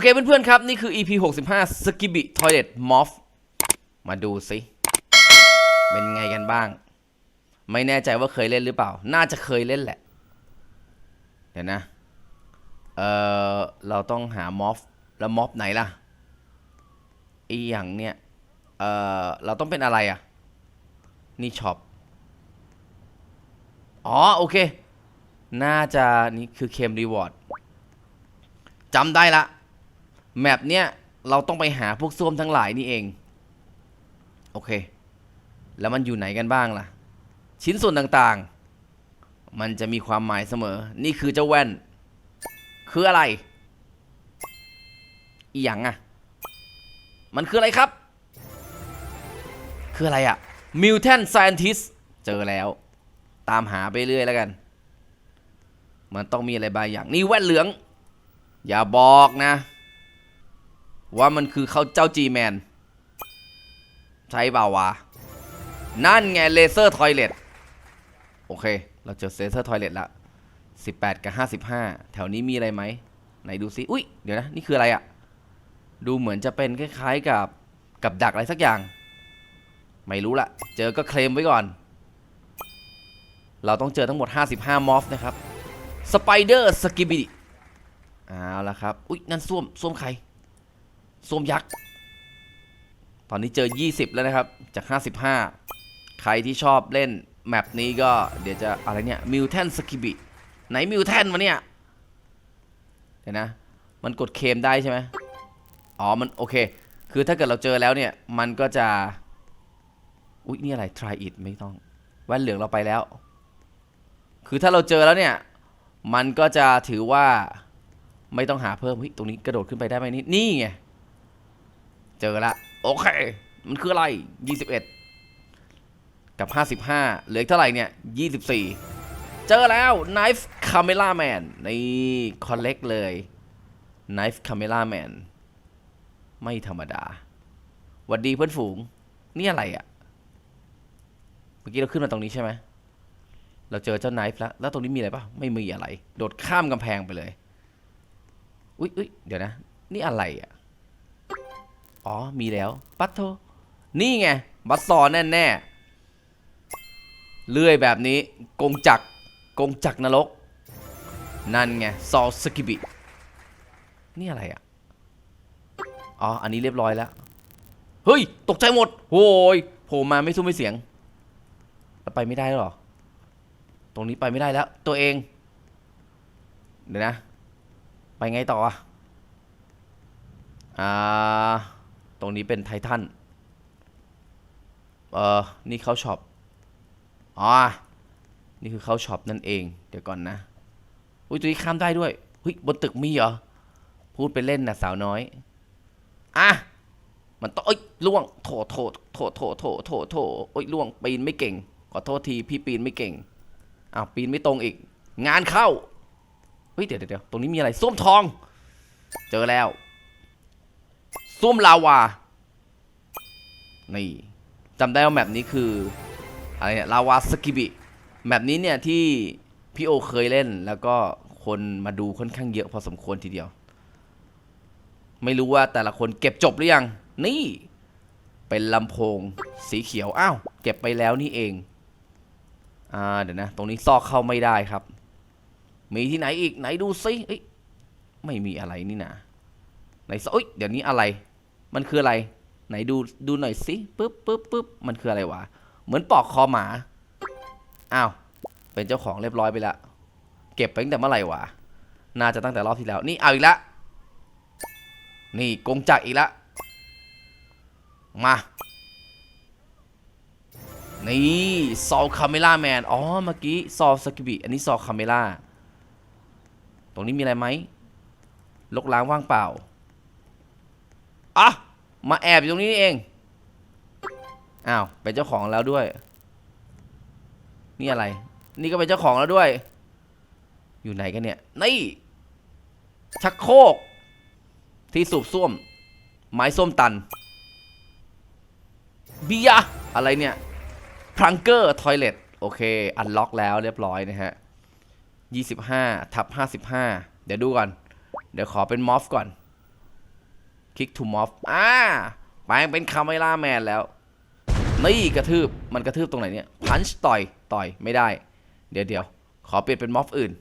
เคเพื่อนๆครับ นี่คือ EP 65 Skibby Toilet Moth มาดูสิ เป็นไงกันบ้าง ไม่แน่ใจว่าเคยเล่นหรือเปล่า น่าจะเคยเล่นแหละ เดี๋ยวนะ เออเราต้องหามอฟแล้วมอบไหนล่ะอีอย่างเนี้ยเออเราต้องเป็นอะไรอะ นี่ช็อป อ๋อ โอเค น่าจะนี่คือเคมรีวอร์ดจำได้ละ แมปเนี้ยเราต้องไปหาพวกส้วมทั้งหลายนี่เอง โอเค แล้วมันอยู่ไหนกันบ้างล่ะ ชิ้นส่วนต่างๆ มันจะมีความหมายเสมอ นี่คือเจ้าแว่น คืออะไร อีหยังอะมันคืออะไรครับ คืออะไรอะ Mutant Scientist เจอแล้ว ตามหาไปเรื่อยแล้วกัน มันต้องมีอะไรบางอย่าง นี่แว่นเหลือง อย่าบอกนะ ว่ามันคือเขาเจ้าจีแมนใช่เปล่าวะ นั่นไงเลเซอร์ทอยเลตโอเค เราเจอเลเซอร์ทอยเลตละ18 กับ 55 แถวนี้มีอะไรไหม ไหนดูซิ อุ้ย เดี๋ยวนะ นี่คืออะไรอะดูเหมือนจะเป็นคล้ายๆกับกับดักอะไรสักอย่าง ไม่รู้ละ เจอก็เคลมไว้ก่อน เราต้องเจอทั้งหมด 55 มอฟนะครับ สไปเดอร์สกิบิดิเอาละครับ อุ๊ยนั่นส้วมส้วมใคร ส้วมยักษ์ ตอนนี้เจอ 20 แล้วนะครับ จาก 55 ใครที่ชอบเล่นแมปนี้ก็เดี๋ยวจะอะไรเนี่ยมิวแทนสกิบิไหนมิวแทนมาเนี่ย เดี๋ยวนะ มันกดเคมได้ใช่ไหมอ๋อ มันโอเค คือถ้าเกิดเราเจอแล้วเนี่ย มันก็จะ อุ๊ย นี่อะไร try it ไม่ต้อง แว่นเหลืองเราไปแล้ว คือถ้าเราเจอแล้วเนี่ย มันก็จะถือว่าไม่ต้องหาเพิ่มเฮ้ยตรงนี้กระโดดขึ้นไปได้ไหมนี่นี่ไง เจอละโอเค มันคืออะไร 21 กับ 55 เหลือเท่าไหร่เนี่ย 24 เจอแล้ว Knife Camera Man นี่คอลเลกเลย Knife Camera Man ไม่ธรรมดาหวัดดีเพื่อนฝูง นี่อะไรอะ่ะ เมื่อกี้เราขึ้นมาตรงนี้ใช่ไหม เราเจอเจ้าไนฟ์แล้ว แล้วตรงนี้มีอะไรปะไม่มีอะไร โดดข้ามกำแพงไปเลย อุ๊ยอุ๊ยเดี๋ยวนะ นี่อะไรอะ อ๋อ มีแล้วปัตโทนี่ไง บัสซอนแน่แน่ๆ เลื่อยแบบนี้ กงจัก กงจักนรก นั่นไง ซอลสกิบิ นี่อะไรอะ อ๋อ อันนี้เรียบร้อยแล้ว เฮ้ย ตกใจหมดโว้ยโผล่มาไม่ซุ้มไม่เสียงแล้วไปไม่ได้หรอ ตรงนี้ไปไม่ได้แล้ว ตัวเอง เดี๋ยวนะ ไปไงต่ออะ อ่า ตรงนี้เป็นไททันเออนี่เขาช็อปอ๋อนี่คือเขาช็อปนั่นเอง เดี๋ยวก่อนนะ อุ้ยตัวนี้ข้ามได้ด้วยเฮ้ยบนตึกมีเหรอ พูดไปเล่นนะสาวน้อย อะ มันต้องเอ้ยล่วง โถโถโถโถโถโถโถโอ้ยล่วง ปีนไม่เก่ง ขอโทษทีพี่ปีนไม่เก่ง อ้าวปีนไม่ตรงอีก งานเข้า เฮ้ยเดี๋ยวเดี๋ยวตรงนี้มีอะไรส้มทอง เจอแล้ว ส้วมลาวา นี่จำได้ว่าแมปนี้คืออะไรเนี่ยลาวาสกิบิแมปนี้เนี่ยที่พี่โอเคยเล่นแล้วก็คนมาดูค่อนข้างเยอะพอสมควรทีเดียว ไม่รู้ว่าแต่ละคนเก็บจบหรือยัง นี่ เป็นลำโพงสีเขียว อ้าว เก็บไปแล้วนี่เอง อ่า เดี๋ยวนะ ตรงนี้ซอกเข้าไม่ได้ครับ มีที่ไหนอีกไหนดูซิไม่มีอะไรนี่นะไหนซอกอ้ยเดี๋ยวนี้อะไร มันคืออะไร ไหนดูดูหน่อยสิปึ๊บปึ๊บปึ๊บมันคืออะไรวะ เหมือนปอกคอหมา อ้าว เป็นเจ้าของเรียบร้อยไปแล้วเก็บไปตั้งแต่เมื่อไหร่วะ น่าจะตั้งแต่รอบที่แล้ว นี่เอาอีกแล้วนี่กงจักอีกแล้วมา นี่ซอลคาเมล่าแมน อ๋อ เมื่อกี้ซอลสกิบิ อันนี้ซอลคาเมล่า ตรงนี้มีอะไรไหมลกล้างว่างเปล่า อะ มาแอบอยู่ตรงนี้นี่เอง อ้าว เป็นเจ้าของแล้วด้วย นี่อะไร นี่ก็เป็นเจ้าของแล้วด้วย อยู่ไหนกันเนี่ย นี่ ชักโครก ที่สูบส้วม ไม้ส้มตัน เบียอะไรเนี่ยพรังเกอร์ทอยเลตโอเค อันล็อกแล้วเรียบร้อยนะฮะ 25 ทับ 55 เดี๋ยวดูก่อน เดี๋ยวขอเป็นมอฟก่อน คลิกทูมอฟอ่าแปลงเป็นคาเมล่าแมนแล้ว นี่กระทืบ มันกระทืบตรงไหนเนี่ย พันช์ต่อย ต่อย ไม่ได้ เดี๋ยวเดี๋ยว ขอเปลี่ยนเป็นมอบอื่น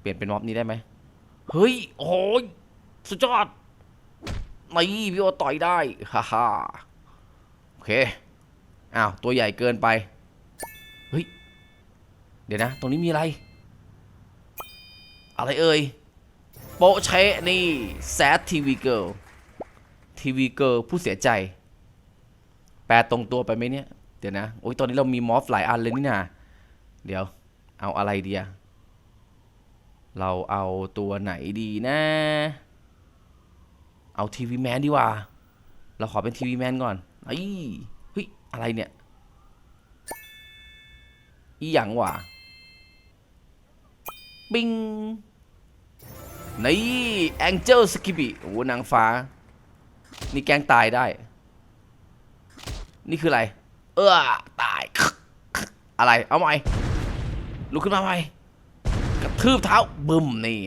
เปลี่ยนเป็นมอบนี้ได้ไหม เฮ้ย โอ้ยสุดยอดนี่พี่โอต่อยได้ ฮ่าฮ่าโอเค อ้าว ตัวใหญ่เกินไป เฮ้ย เดี๋ยวนะ ตรงนี้มีอะไร อะไรเอ่ย โปะเชะนี่แซดทีวีเกิลทีวีเกิลผู้เสียใจ แปลตรงตัวไปไหมเนี่ย เดี๋ยวนะ โอ้ยตอนนี้เรามีมอฟหลายอันเลยนี่นาเดี๋ยว เอาอะไรดีอะเราเอาตัวไหนดีนะ เอาทีวีแมนดีกว่า เราขอเป็นทีวีแมนก่อนไอ้เฮ้ย อะไรเนี่ย อีหยังวะ บิง นี่แองเจิลสกิบิโอ้โหนางฟ้า นี่แกงตายได้ นี่คืออะไร เออตาย อะไรเอาใหม่ลุกขึ้นมาใหม่กระทืบเท้าบึมนี่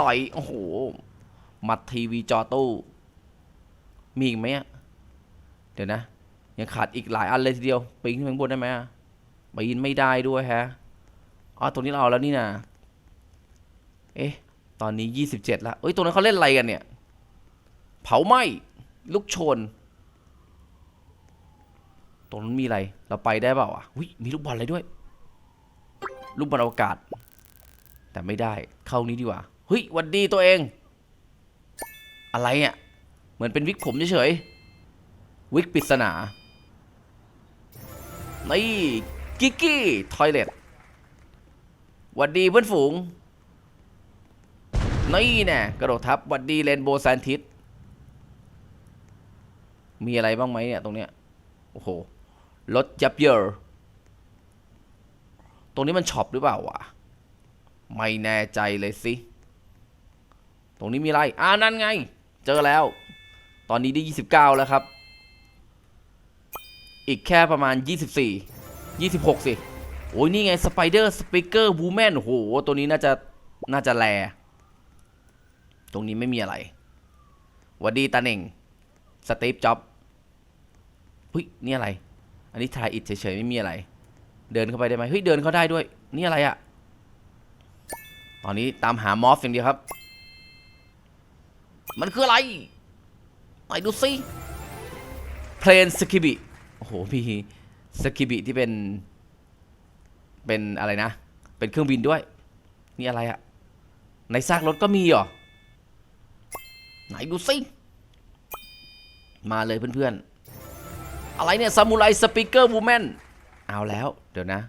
ต่อยโอ้โหมัดทีวีจอตู้ มีอีกไหมอะเดี๋ยวนะ ยังขาดอีกหลายอันเลยทีเดียวปีนขึ้นไปข้างบนได้ไหมอะปีนไม่ได้ด้วยฮะอ๋อตรงนี้เราเอาแล้วนี่นะเอ๊ะ ตอนนี้ 27 แล้วเอ้ยตรงนั้นเขาเล่นอะไรกันเนี่ย เผาไหม้ลูกชน ตรงนั้นมีอะไร เราไปได้เปล่าอะวิมีลูกบอลอะไรด้วย ลูกบอลอวกาศ แต่ไม่ได้ เข้านี้ดีกว่า เฮ้ยวันดีตัวเอง อะไรอะ เหมือนเป็นวิกผมเฉยๆ วิกปริศนา นี่ กิกกี้ ทอยเล็ตวันดีเพื่อนฝูง นี่แน่กระโดดทับวัดดีเรนโบว์แซนทิสมีอะไรบ้างไหมเนี่ยตรงเนี้ยโอ้โหรถยับเยินตรงนี้มันช็อปหรือเปล่าวะไม่แน่ใจเลยสิ ตรงนี้มีอะไรอ่านั่นไง เจอแล้ว ตอนนี้ได้ 29 แล้วครับ อีกแค่ประมาณ 24 26 สิ โอ้ยนี่ไงสไปเดอร์สปิเกอร์บูแมนโอ้โหตัวนี้น่าจะ น่าจะแล ตรงนี้ไม่มีอะไรวัดดีตาเน่ง สตีฟจ็อบเฮ้ยนี่อะไร อันนี้ทายอิดเฉยๆไม่มีอะไร เดินเข้าไปได้ไหมเฮ้ยเดินเข้าได้ด้วย นี่อะไรอะตอนนี้ตามหามอฟอย่างเดียวครับ มันคืออะไรไหนดูสิเพลนสกิบิโอ้โหมีสกิบิที่เป็น เป็นอะไรนะ เป็นเครื่องบินด้วย นี่อะไรอะในซากรถก็มีเหรอ ไหนดูสิมาเลยเพื่อนๆ อะไรเนี่ยซามูไรสปิเกอร์วูแมนเอาแล้ว เดี๋ยวนะ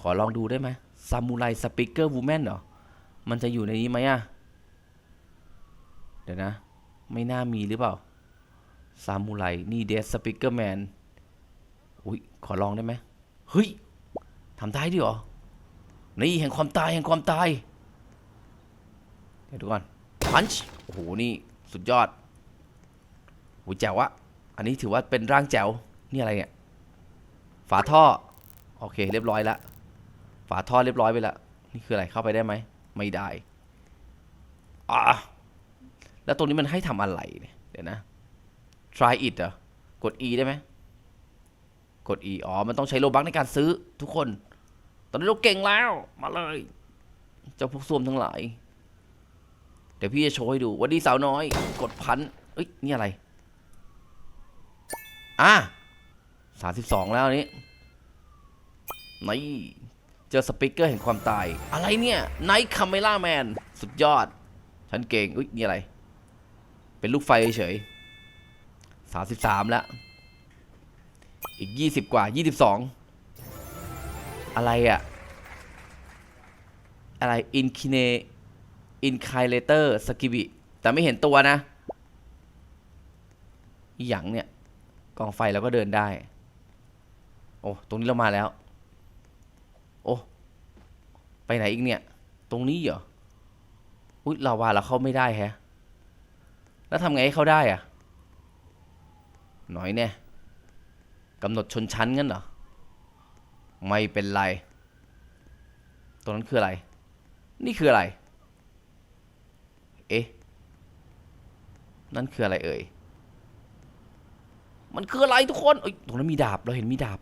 ขอลองดูได้ไหมซามูไรสปิเกอร์วูแมนเหรอ มันจะอยู่ในนี้ไหมอะเดี๋ยวนะ ไม่น่ามีหรือเปล่าซามูไรนี่เดสสปิเกอร์แมนอุ้ยขอลองได้ไหมเฮ้ยทำได้ด้วยเหรอ นี่แห่งความตายแห่งความตาย เดี๋ยวดูก่อนพันช์โอ้โห นี่ สุดยอดโหแจ๋วอะอันนี้ถือว่าเป็นร่างแจ๋วนี่อะไรเนี่ยฝาท่อโอเค เรียบร้อยแล้วฝาท่อเรียบร้อยไปล้วนี่คืออะไรเข้าไปได้ไหมไม่ได้อ่าแล้วตรงนี้มันให้ทำอะไรเนี่ยเดี๋ยวนะ try it เหรอกด e ได้ไหมกด e อ๋อ มันต้องใช้โลบักในการซื้อทุกคน ตอนนี้เราเก่งแล้ว มาเลย เจ้าพวกส้วมทั้งหลาย เดี๋ยวพี่จะโชว์ให้ดูวันดีสาวน้อย กดพันเอ้ยนี่อะไร อะสามสิบสองแล้วนนี้นี่เจอสปิเกอร์แห่งความตาย อะไรเนี่ยไนท์คาเมล่าแมนสุดยอด ฉันเก่งอุ้ยนี่อะไร เป็นลูกไฟเฉยสามสิบสามแล้ว อีกยี่สิบกว่ายี่สิบสองอะไรอะอะไรอินคิเน อินคายเลเตอร์สกิบิแต่ไม่เห็นตัวนะอย่างเนี่ย กองไฟเราก็เดินได้ โอ้ ตรงนี้เรามาแล้ว โอ้ ไปไหนอีกเนี่ย ตรงนี้เหรอ อุ๊ยเราว่าเราเข้าไม่ได้แฮะ แล้วทำไงให้เข้าได้อะหน่อยเนี่ยกำหนดชนชั้นงั้นเหรอ ไม่เป็นไร ตรงนั้นคืออะไร นี่คืออะไร เอ๊ะ นั่นคืออะไรเอ่ย มันคืออะไรทุกคนเอ้ยตรงนั้นมีดาบ เราเห็นมีดาบ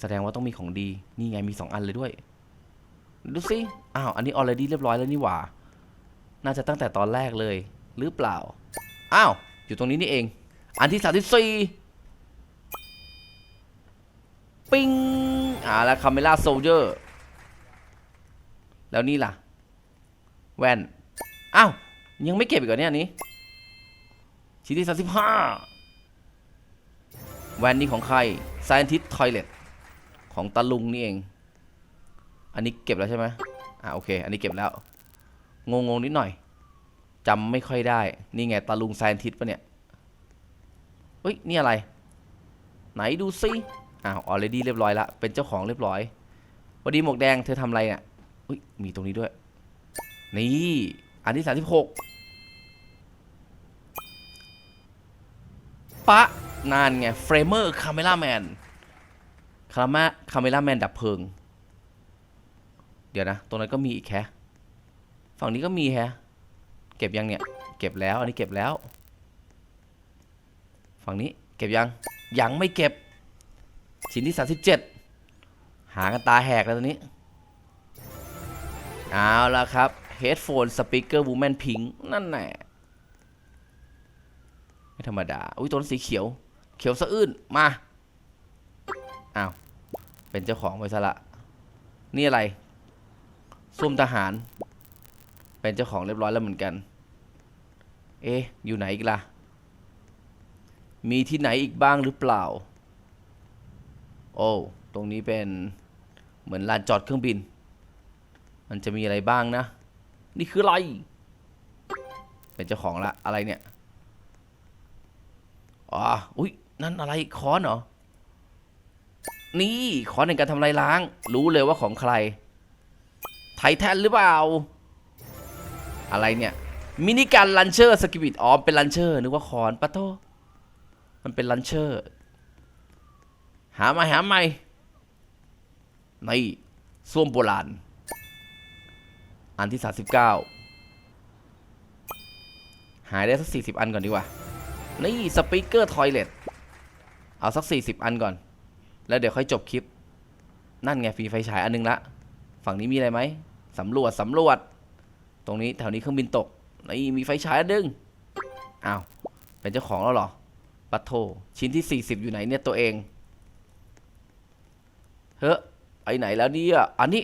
แสดงว่าต้องมีของดี นี่ไงมีสองอันเลยด้วย ดูสิ อ้าว อันนี้ออลเรดี้เรียบร้อยแล้วนี่หว่า น่าจะตั้งแต่ตอนแรกเลย หรือเปล่า อ้าว อยู่ตรงนี้นี่เอง อันที่สามที่สี่ปิ้งอ่าแล้วคาเมล่าโซลเจอร์ แล้วนี่ล่ะ แว่น อ้าว ยังไม่เก็บอีกเหรอเนี่ยนี้ชิ้นที่สามสิบห้าแวนนี่ของใคร Scientist Toilet ของตาลุงนี่เอง อันนี้เก็บแล้วใช่ไหมอ่าโอเค อันนี้เก็บแล้ว งงๆนิดหน่อยจำไม่ค่อยได้ นี่ไงตาลุง Scientist ปะเนี่ยเฮ้ย นี่อะไร ไหนดูซิอ้าวออเรดี้เรียบร้อยละ เป็นเจ้าของเรียบร้อยวันดีหมวกแดงเธอทำอะไรเนี่ยอุ้ยมีตรงนี้ด้วย นี่ อันที่สามสิบหกปะนานไงเฟรเมอร์คาเมล่าแมนคามาคาเมล่าแมนดับเพลิง เดี๋ยวนะ ตรงนั้นก็มีอีกแค่ฝั่งนี้ก็มีแฮะ เก็บยังเนี่ย เก็บแล้ว อันนี้เก็บแล้ว ฝั่งนี้เก็บยัง ยังไม่เก็บ ชิ้นที่ 37 หากันตาแหกแล้วตอนนี้ เอาละครับ Headphone Speaker Woman Pink นั่นแหละไม่ธรรมดา อุ้ยตัวนั้นสีเขียว เขียวสะอื้น มา อ้าว เป็นเจ้าของไปซะละ นี่อะไรซุ่มทหาร เป็นเจ้าของเรียบร้อยแล้วเหมือนกัน เอ๊ะ อยู่ไหนอีกล่ะ มีที่ไหนอีกบ้างหรือเปล่า โอ้ ตรงนี้เป็นเหมือนลานจอดเครื่องบิน มันจะมีอะไรบ้างนะ นี่คืออะไร เป็นเจ้าของละอะไรเนี่ยอ๋ออุ้ยนั่นอะไรค้อนเหรอ นี่ค้อนในการทำลายล้าง รู้เลยว่าของใคร ไทแทนหรือเปล่า อะไรเนี่ย มินิการลันเชอร์สกิบิตอ๋อเป็นลันเชอร์นึกว่าค้อนปะโทมันเป็นลันเชอร์ หามาหาใหม่นี่ส้วมโบราณ อันที่ 39 หายได้สัก 40 อันก่อนดีกว่า นี่สปีกเกอร์ทอยเลตเอาสัก 40 อันก่อน แล้วเดี๋ยวค่อยจบคลิป นั่นไงฟีไฟฉายอันนึงละ ฝั่งนี้มีอะไรไหมสำรวจสำรวจ ตรงนี้แถวนี้เครื่องบินตก นี่มีไฟฉายอันนึงอ้าว เป็นเจ้าของแล้วเหรอ ปัทโท ชิ้นที่ 40 อยู่ไหนเนี่ยตัวเอง เฮ้ยไปไหนแล้วเนี่ย อันนี้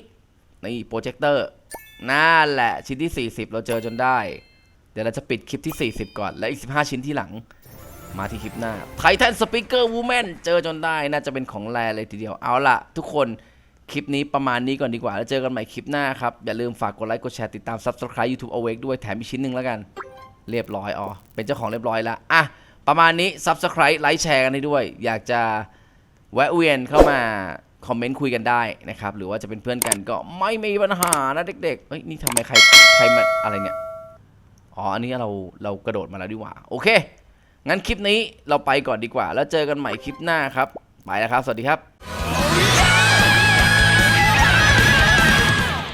นี่โปรเจคเตอร์ นั่นแหละชิ้นที่ 40 เราเจอจนได้ เดี๋ยวเราจะปิดคลิปที่ 40 ก่อน และอีก 15 ชิ้นที่หลัง มาที่คลิปหน้าไททันสปีกเกอร์วูแมนเจอจนได้ น่าจะเป็นของแรเลยทีเดียว เอาล่ะทุกคนคลิปนี้ประมาณนี้ก่อนดีกว่า แล้วเจอกันใหม่คลิปหน้าครับ อย่าลืมฝากกดไลค์กดแชร์ติดตาม Subscribe YouTube Awake ด้วยแถมอีกชิ้นหนึ่งแล้วกัน เรียบร้อยอ๋อเป็นเจ้าของเรียบร้อยแล้วอะประมาณนี้ Subscribe ไลค์แชร์กันได้ด้วย อยากจะแวะเวียนเข้ามา คอมเมนต์คุยกันได้นะครับ หรือว่าจะเป็นเพื่อนกันก็ไม่มีปัญหานะเด็กๆเฮ้ยนี่ทำไมใครใครมาอะไรเนี่ย อ๋อ อันนี้เราเรากระโดดมาแล้วดีกว่า โอเค งั้นคลิปนี้เราไปก่อนดีกว่า แล้วเจอกันใหม่คลิปหน้าครับ ไปแล้วครับ สวัสดีครับ